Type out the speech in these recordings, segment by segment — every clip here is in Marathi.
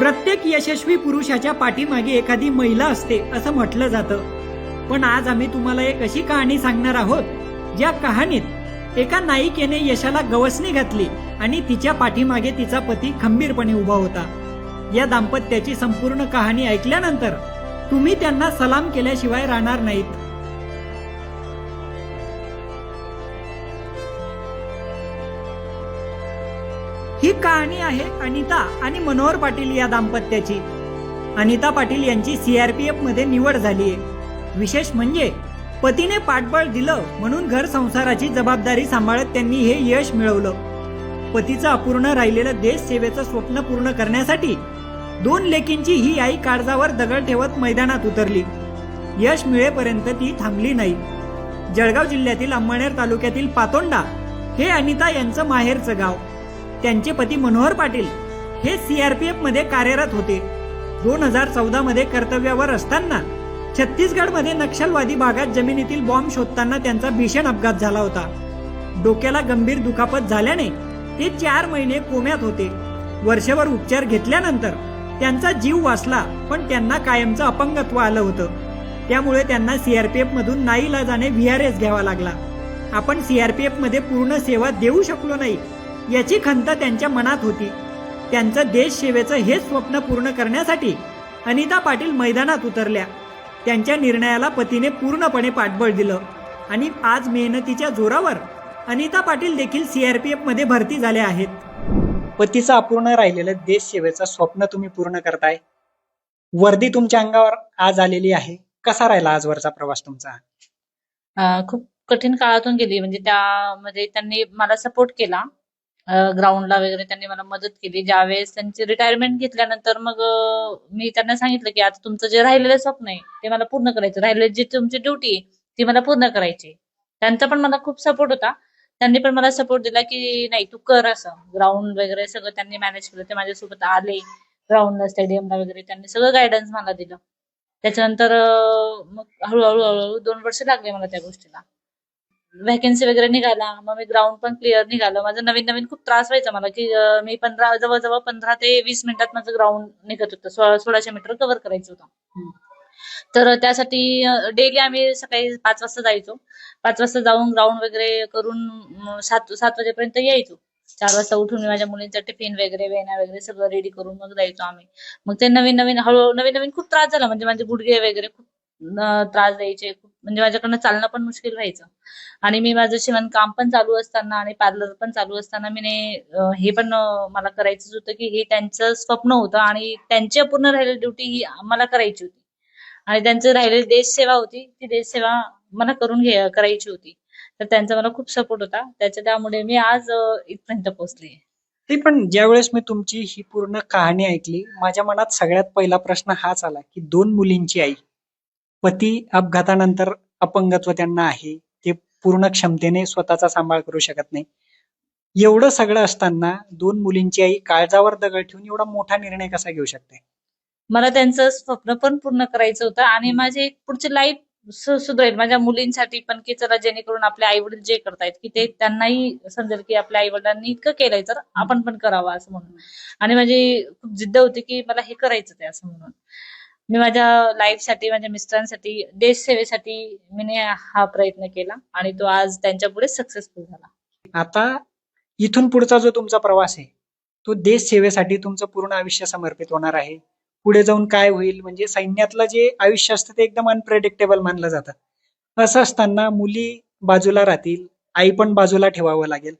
प्रत्येक यशस्वी पुरुषाच्या पाठीमागे एखादी महिला असते असं म्हटलं जातं. पण आज आम्ही तुम्हाला एक अशी कहाणी सांगणार आहोत ज्या कहाणीत एका नायिकेने यशाला गवसणी घातली आणि तिच्या पाठीमागे तिचा पती खंबीरपणे उभा होता. या दाम्पत्याची संपूर्ण कहाणी ऐकल्यानंतर तुम्ही त्यांना सलाम केल्याशिवाय राहणार नाहीत. ही कहाणी आहे अनिता आणि मनोहर पाटील या दाम्पत्याची. अनिता पाटील यांची सीआरपीएफमध्ये निवड झाली आहे. विशेष म्हणजे पतीने पाठबळ दिलं म्हणून घर संसाराची जबाबदारी सांभाळत त्यांनी हे यश मिळवलं. पतीचं अपूर्ण राहिलेलं देश सेवेचं स्वप्न पूर्ण करण्यासाठी दोन लेकींची ही आई काळजावर दगड ठेवत मैदानात उतरली. यश मिळेपर्यंत ती थांबली नाही. जळगाव जिल्ह्यातील अंमळनेर तालुक्यातील पातोंडा हे अनिता यांचं माहेरचं गाव. त्यांचे पती मनोहर पाटील हे सीआरपीएफमध्ये कार्यरत होते. दोन हजार चौदा मध्ये कर्तव्यावर असताना छत्तीसगडमध्ये नक्षलवादी भागात जमिनीतील बॉम्ब शोधताना त्यांचा भीषण अपघात झाला होता. डोक्याला गंभीर दुखापत झाल्याने ते चार महिने कोम्यात होते. वर्षभर उपचार घेतल्यानंतर त्यांचा जीव वाचला पण त्यांना कायमचं अपंगत्व आलं होतं. त्यामुळे त्यांना सीआरपीएफ मधून नाईलाजाने व्हीआरएस घ्यावा लागला. आपण सीआरपीएफमध्ये पूर्ण सेवा देऊ शकलो नाही याची खंत त्यांच्या मनात होती. त्यांचं देश सेवेचं हेच स्वप्न पूर्ण करण्यासाठी अनिता पाटील मैदानात उतरल्या. त्यांच्या निर्णयाला पतीने पूर्णपणे पाठबळ दिलं आणि आज मेहनतीच्या जोरावर अनिता पाटील देखील सीआरपीएफमध्ये भरती झाल्या आहेत. पतीचं अपूर्ण राहिलेलं देश सेवेचं स्वप्न तुम्ही पूर्ण करताय. वर्दी तुमच्या अंगावर आज आलेली आहे. कसा राहिला आजवरचा प्रवास तुमचा? खूप कठीण काळातून गेली. म्हणजे त्यामध्ये त्यांनी मला सपोर्ट केला. ग्राउंडला वगैरे त्यांनी मला मदत केली. ज्यावेळेस त्यांची रिटायरमेंट घेतल्यानंतर मग मी त्यांना सांगितलं की आता तुमचं जे राहिलेलं स्वप्न आहे ते मला पूर्ण करायचं. राहिलेली जी तुमची ड्युटी आहे ती मला पूर्ण करायची त्यांचा पण मला खूप सपोर्ट होता. त्यांनी पण मला सपोर्ट दिला की नाही तू कर असं. ग्राउंड वगैरे सगळं त्यांनी मॅनेज केलं. ते माझ्यासोबत आले. ग्राउंडला स्टेडियमला वगैरे त्यांनी सगळं गायडन्स मला दिलं. त्याच्यानंतर मग हळूहळू हळूहळू दोन वर्ष लागले मला त्या गोष्टीला. व्हॅकन्सी वगैरे निघाला मग मी ग्राउंड पण क्लिअर निघालं. माझं नवीन नवीन खूप त्रास व्हायचा मला की अं, मी पंधरा जवळजवळ पंधरा ते वीस मिनिटात माझं ग्राउंड निघत होतं. सोळा सोळाशे मीटर कव्हर करायचं होतं. तर त्यासाठी डेली आम्ही सकाळी पाच वाजता जायचो. पाच वाजता जाऊन ग्राउंड वगैरे करून म, सात सात वाजेपर्यंत यायचो. चार वाजता उठून मी माझ्या मुलींचा टिफिन वगैरे वेण्या वगैरे सगळं रेडी करून मग जायचो आम्ही. मग ते नवीन नवीन हळूहळू नवीन नवीन खूप त्रास झाला. म्हणजे माझे गुडघे वगैरे खूप त्रास द्यायचे खूप म्हणजे माझ्याकडनं चालणं पण मुश्किल व्हायचं. आणि मी माझं शिवणकाम पण चालू असताना आणि पार्लर पण चालू असताना मी हे पण मला करायचंच होतं की हे त्यांचं स्वप्न होतं आणि त्यांची अपूर्ण राहिलेली ड्युटी ही मला करायची होती. आणि त्यांचं राहिलेली देशसेवा होती ती देशसेवा मला करून घे करायची होती. तर त्यांचा मला खूप सपोर्ट होता. त्याच्या त्यामुळे मी आज इथपर्यंत पोहोचली ते पण ज्यावेळेस मी तुमची ही पूर्ण कहाणी ऐकली माझ्या मनात सगळ्यात पहिला प्रश्न हाच आला की दोन मुलींची आई. पती अपघातानंतर अपंगत्व त्यांना आहे. ते पूर्ण क्षमतेने स्वतःचा सांभाळ करू शकत नाही. एवढं सगळं असताना दोन मुलींची आई काळजावर दगड ठेवून एवढा मोठा निर्णय कसा घेऊ शकते? मला त्यांचं स्वप्न पण पूर्ण करायचं होतं आणि माझे पुढची लाईफ सुधारेल. माझ्या मुलींसाठी पण की चला जेणेकरून आपले आई वडील जे करतायत की ते त्यांनाही समजेल की आपल्या आई वडिलांनी इतकं केलंय तर आपण पण करावं असं म्हणून. आणि माझी खूप जिद्द होती की मला हे करायचं ते असं म्हणून. मी माझ्या लाईफसाठी माझ्या मिस्टरांसाठी देश सेवेसाठी मी हा प्रयत्न केला आणि तो आज त्यांच्या पुढे सक्सेसफुल झाला. आता इथून पुढचा जो तुमचा प्रवास आहे तो देश सेवेसाठी तुमचं पूर्ण आयुष्य समर्पित होणार आहे. पुढे जाऊन काय होईल? म्हणजे सैन्यातलं जे आयुष्य असतं ते एकदम अनप्रेडिक्टेबल मानलं जातं. असं असताना मुली बाजूला राहतील आई पण बाजूला ठेवावं लागेल.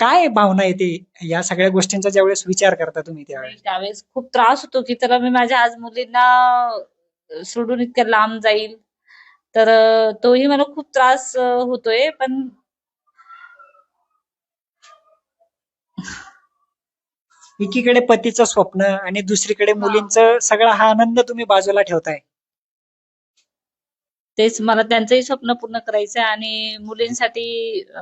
काय भावना येते या सगळ्या गोष्टींचा ज्यावेळेस विचार करता तुम्ही त्यावेळेस? त्यावेळेस खूप त्रास होतो की चला मी माझ्या आज मुलींना सोडून इतक्या लांब जाईल तर तोही मला खूप त्रास होतोय पण एकीकडे पतीचं स्वप्न आणि दुसरीकडे मुलींचं सगळा हा आनंद तुम्ही बाजूला ठेवताय. तेच मला त्यांचंही स्वप्न पूर्ण करायचंय आणि मुलींसाठी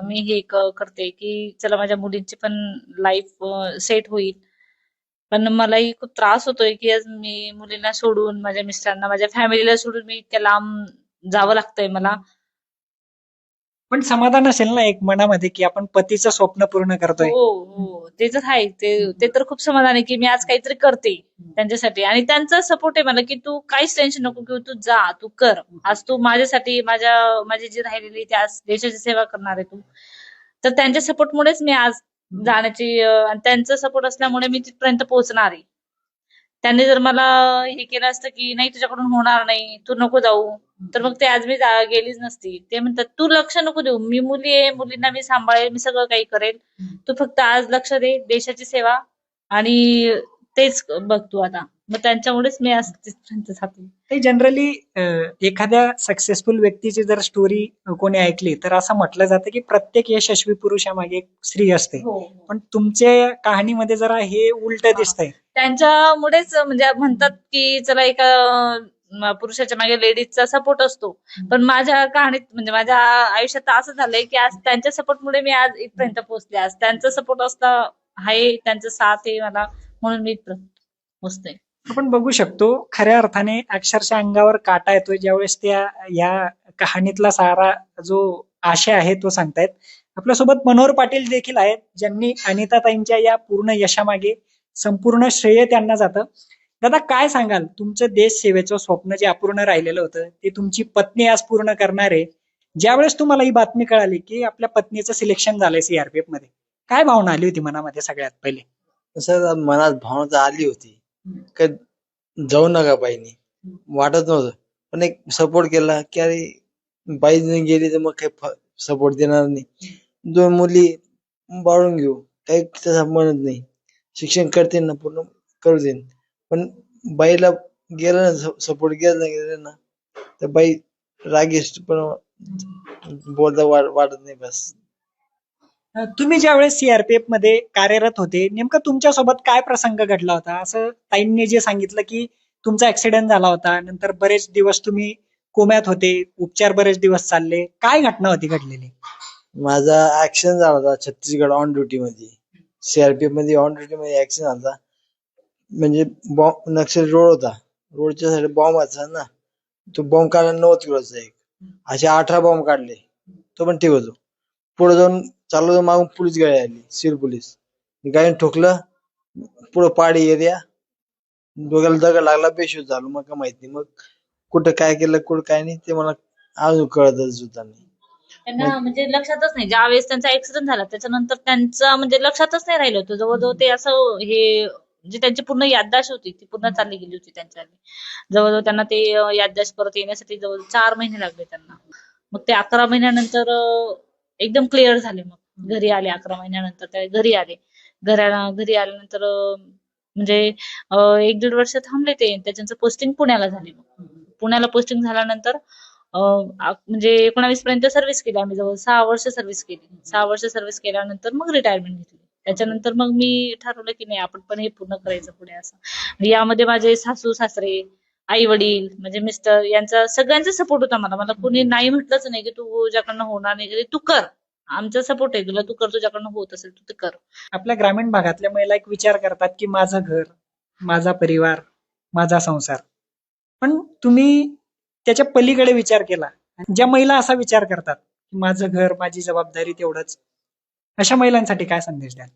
मी हे करते की चला माझ्या मुलींची पण लाईफ सेट होईल. पण मलाही खूप त्रास होतोय की आज मी मुलींना सोडून माझ्या मिस्टरांना माझ्या फॅमिलीला सोडून मी इतक्या लांब जावं लागतंय मला. पण समाधान असेल ना एक मनामध्ये की आपण पतीचं स्वप्न पूर्ण करतोय? हो हो. ते तर आहे. ते ते तर खूप समाधान आहे की मी आज काहीतरी करते त्यांच्यासाठी. आणि त्यांचा सपोर्ट आहे मला की तू काहीच टेन्शन नको घेऊ. तू जा तू कर. आज तू माझ्यासाठी माझ्या माझी जी राहिलेली ती आज देशाची सेवा करणार आहे तू. तर त्यांच्या सपोर्टमुळेच मी आज जाण्याची अं, आणि त्यांचा सपोर्ट असल्यामुळे मी तिथपर्यंत पोहोचणार आहे. त्यांनी जर मला हे केलं असतं की नाही तुझ्याकडून होणार नाही तू नको जाऊ. तर मग ते आज मी गेलीच नसती. ते म्हणतात तू लक्ष नको देऊ. मी मुली आहे मुलींना मी सांभाळेल मी सगळं काही करेल. तू फक्त आज लक्ष दे देशाची सेवा आणि तेच बघ तू आता. मग त्यांच्यामुळेच मी आज तिथपर्यंत जाते. जनरली एखाद्या सक्सेसफुल व्यक्तीची जर स्टोरी कोणी ऐकली तर असं म्हटलं जातं की प्रत्येक यशस्वी पुरुषामागे एक स्त्री असते. हो पण तुमच्या कहाणीमध्ये जरा हे उलट दिसतंय. त्यांच्यामुळेच म्हणजे म्हणतात की चला एका पुरुषाच्या मागे लेडीजचा सपोर्ट असतो. पण माझ्या कहाणीत म्हणजे माझ्या आयुष्यात असं झालंय की आज त्यांच्या सपोर्टमुळे मी आज इथपर्यंत पोहोचले. आज त्यांचा सपोर्ट असला आहे त्यांचा साथ आहे मला म्हणून मी इथपर्यंत पोहोचते. आपण बघू शकतो खऱ्या अर्थाने अक्षरशः अंगावर काटा येतोय. ज्यावेळेस त्या या कहाणीतला सारा जो आशय आहे तो सांगतायत. आपल्यासोबत मनोहर पाटील देखील आहेत ज्यांनी अनिताताईंच्या या पूर्ण यशामागे संपूर्ण श्रेय त्यांना जातं. दादा काय सांगाल? तुमचं देश सेवेचं स्वप्न जे अपूर्ण राहिलेलं होतं ते तुमची पत्नी आज पूर्ण करणार आहे. ज्यावेळेस तुम्हाला ही बातमी कळाली की आपल्या पत्नीचं सिलेक्शन झालंय सीआरपीएफमध्ये काय भावना आली होती मनामध्ये सगळ्यात पहिले? कसं मनात भावना आली होती. का जाऊ नका बाईनी. वाटत नव्हतं. पण एक सपोर्ट केला की अरे बाई जर गेली तर मग काही सपोर्ट देणार नाही. दोन मुली बाळून घेऊ. काही तसा म्हणत नाही. शिक्षण करते ना पूर्ण करू देईन पण बाईला गेलं ना सपोर्ट गेला ना गेलं ना तर बाई रागीष्ट पण बोलता वाट वाटत नाही बस. तुम्ही ज्यावेळेस सीआरपीएफमध्ये कार्यरत होते नेमकं तुमच्यासोबत काय प्रसंग घडला होता? असं ताईंनी जे सांगितलं की तुमचा ऍक्सिडेंट झाला होता नंतर बरेच दिवस तुम्ही कोम्यात होते उपचार बरेच दिवस चालले. काय घटना होती घडलेली? माझा ऍक्सिडेंट झाला होता छत्तीसगड ऑन ड्युटी मध्ये. सीआरपीएफमध्ये ऑन ड्युटी मध्ये ऍक्सिडेंट झाला होता. म्हणजे बॉम्ब नक्षल रोड होता. रोडच्या साईड बॉम्ब असा ना तो बॉम्ब काढला नव्वद किलोचा एक. असे अठरा बॉम्ब काढले. तो पण ठीक होतो. पुढे जाऊन चाललो जाऊन मागून पोलीस गाडी आली सिर पोलीस. गाडीने ठोकलं पुढं पहाडी एरिया. डोक्याला दगड लागला बेशुद्ध झालो. मग काय माहीत नाही. मग कुठं काय केलं कुठं काय नाही ते मला अजून कळतच सुद्धा नाही. त्यांना म्हणजे लक्षातच नाही. ज्यावेळेस त्यांचा ऍक्सिडेंट झाला त्याच्यानंतर त्यांचं म्हणजे लक्षातच नाही राहिलं होतं. जवळजवळ ते असं हे जे त्यांची पूर्ण याददाश्त होती ती पूर्ण चालली गेली होती त्यांच्या जवळजवळ त्यांना ते याददाश याददाश्त परत येण्यासाठी जवळ चार महिने लागले त्यांना. मग ते अकरा महिन्यानंतर एकदम क्लिअर झाले मग. घरी आले अकरा महिन्यानंतर ते घरी आले. घरा घरी आल्यानंतर म्हणजे एक दीड वर्ष थांबले ते. त्याच्यानंतर पोस्टिंग पुण्याला झाली मग. पुण्याला पोस्टिंग झाल्यानंतर म्हणजे एकोणावीस पर्यंत सर्व्हिस केली आम्ही. जवळ सहा वर्ष सर्व्हिस केली. सहा वर्ष सर्व्हिस केल्यानंतर मग रिटायरमेंट घेतली. त्याच्यानंतर मग मी ठरवलं की नाही आपण पण हे पूर्ण करायचं पुढे असं. यामध्ये माझे सासू सासरे आई वडील म्हणजे मिस्टर यांचा सगळ्यांचा सपोर्ट होता मला. मला कोणी नाही म्हटलंच नाही की तू तुझ्याकडनं होणार नाही तू कर. आमचा सपोर्ट आहे. तुला तू कर तुझ्याकडनं होत असेल तू ते कर. आपल्या ग्रामीण भागातल्या महिला एक विचार करतात की माझं घर माझा परिवार माझा संसार. पण तुम्ही त्याच्या पलीकडे विचार केला. ज्या महिला असा विचार करतात की माझं घर माझी जबाबदारी तेवढंच. अशा महिलांसाठी काय संदेश द्याल?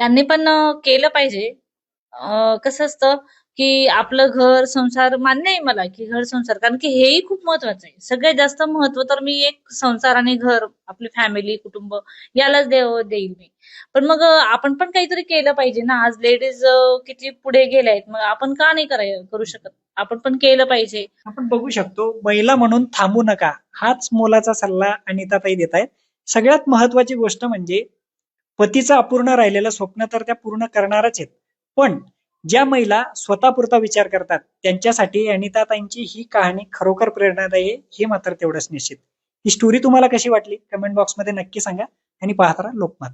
त्यांनी पण केलं पाहिजे. कसं असतं की आपलं घर संसार मान्य आहे मला की घर संसार. कारण की हेही खूप महत्वाचं आहे. सगळ्यात जास्त महत्त्व तर मी एक संसार आणि घर आपली फॅमिली कुटुंब यालाच देव देईल मी. पण मग आपण पण काहीतरी केलं पाहिजे ना? आज लेडीज किती पुढे गेल्या आहेत मग आपण का नाही कराय करू शकत? आपण पण केलं पाहिजे. आपण बघू शकतो महिला म्हणून थांबू नका. हाच मोलाचा सल्ला अनिताताई देत आहेत सगळ्यात महत्वाची गोष्ट म्हणजे पतीचं अपूर्ण राहिलेलं स्वप्न तर त्या पूर्ण करणारच आहेत. पण ज्या महिला स्वतःपुरता विचार करतात त्यांच्यासाठी अनिताताईंची ही कहाणी खरोखर प्रेरणादायी आहे हे मात्र तेवढंच निश्चित. ही स्टोरी तुम्हाला कशी वाटली? कमेंट बॉक्समध्ये नक्की सांगा आणि पाहत राहा लोकमत.